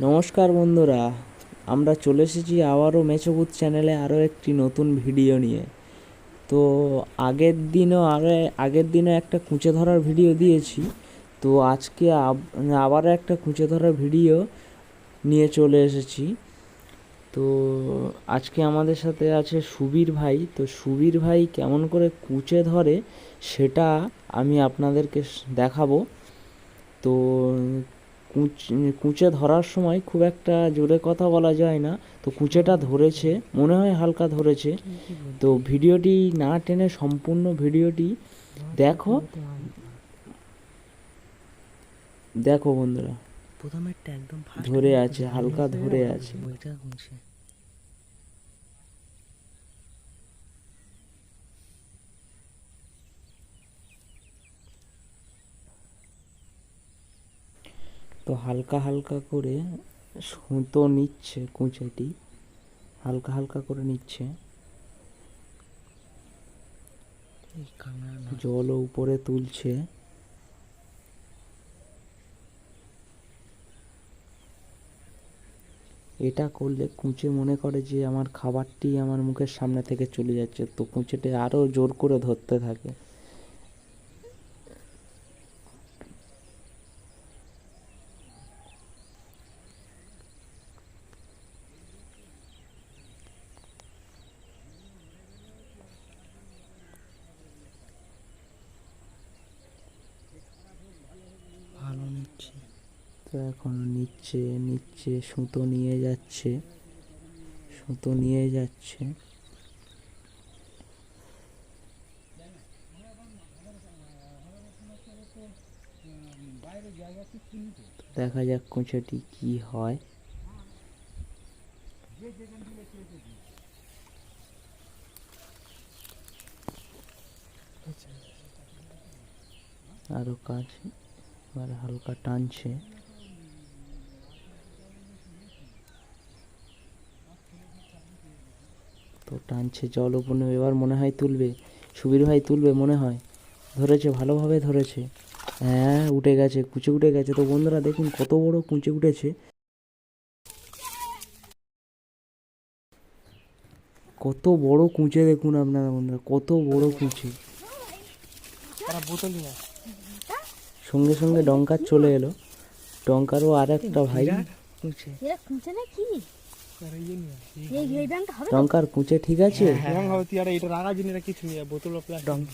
নমস্কার বন্ধুরা, আমরা চলে এসেছি আবারও মেচবুত চ্যানেলে আরও একটি নতুন ভিডিও নিয়ে। তো আগের দিনও আরও আগের দিনও একটা কুঁচে ধরার ভিডিও দিয়েছি। তো আজকে আব- আবারও একটা কুঁচে ধরার ভিডিও নিয়ে চলে এসেছি। তো আজকে আমাদের সাথে আছে সুবীর ভাই। তো সুবীর ভাই কেমন করে কুঁচে ধরে সেটা আমি আপনাদেরকে দেখাবো। তো কুচ- কুঁচে ধরার সময় খুব একটা জোরে কথা বলা যায় না। তো কুঁচেটা ধরেছে মনে হয় হালকা ধরেছে। তো ভিডিওটি না টেনে সম্পূর্ণ ভিডিওটি দেখো। দেখো বন্ধুরা। একদম ধরে আছে হালকা ধরে আছে। তো হালকা হালকা করে সুতো নিচ্ছে কুঁচেটি। হালকা হালকা করে নিচ্ছে। জলও উপরে তুলছে। এটা করলে কুঁচে মনে করে যে আমার খাবারটি আমার মুখের সামনে থেকে চলে যাচ্ছে তো কুঁচেটা আরও জোর করে ধরতে থাকে। নিচ্ছে তো এখন নিচ্ছে নিচ্ছে, সুতো নিয়ে যাচ্ছে, সুতো নিয়ে যাচ্ছে। দেখা যাক কুঁচেটি কি হয়। আরও কাজ। এবার হালকা টানছে। তো টানছে জল উপনে এবার মনে হয় তুলবে। সুবীর ভাই তুলবে মনে হয়। ধরেছে ভালোভাবে ধরেছে। হ্যাঁ উঠে গেছে কুচে উঠে গেছে। তো বন্ধুরা দেখুন কত বড় কুচে উঠেছে। কত বড় কুঁচে দেখুন আপনারা বন্ধুরা কত বড় কুঁচে। বোতল নিয়ে সঙ্গে সঙ্গে ডঙ্কার চলে এলো। ডঙ্কারও আর একটা ভাই। না ডঙ্কার কুঁচে ঠিক আছে? হ্যাঁ বোতল প্লাস্টিক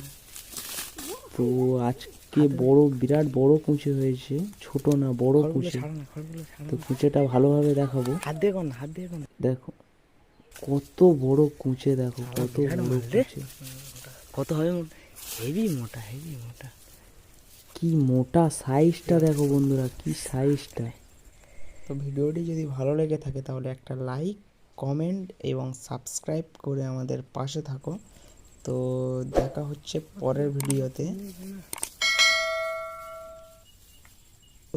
তো আজকে বড় বিরাট বড় কুঁচে হয়েছে। ছোট না বড় কুঁচে। না তো কুঁচেটা ভালোভাবে দেখাবো। হাত দিয়ে কোন হাত কোন দেখো কত বড় কুঁচে দেখো কত বড় কুঁচে। কত হবে হেভি মোটা হেভি মোটা। কি মোটা সাইজটা দেখো বন্ধুরা, কি সাইজটা তো ভিডিওটি যদি ভালো লেগে থাকে তাহলে একটা লাইক কমেন্ট এবং সাবস্ক্রাইব করে আমাদের পাশে থাকো। তো দেখা হচ্ছে পরের ভিডিওতে।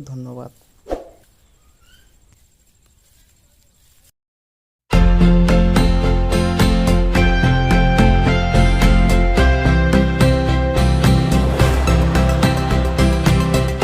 ধন্যবাদ।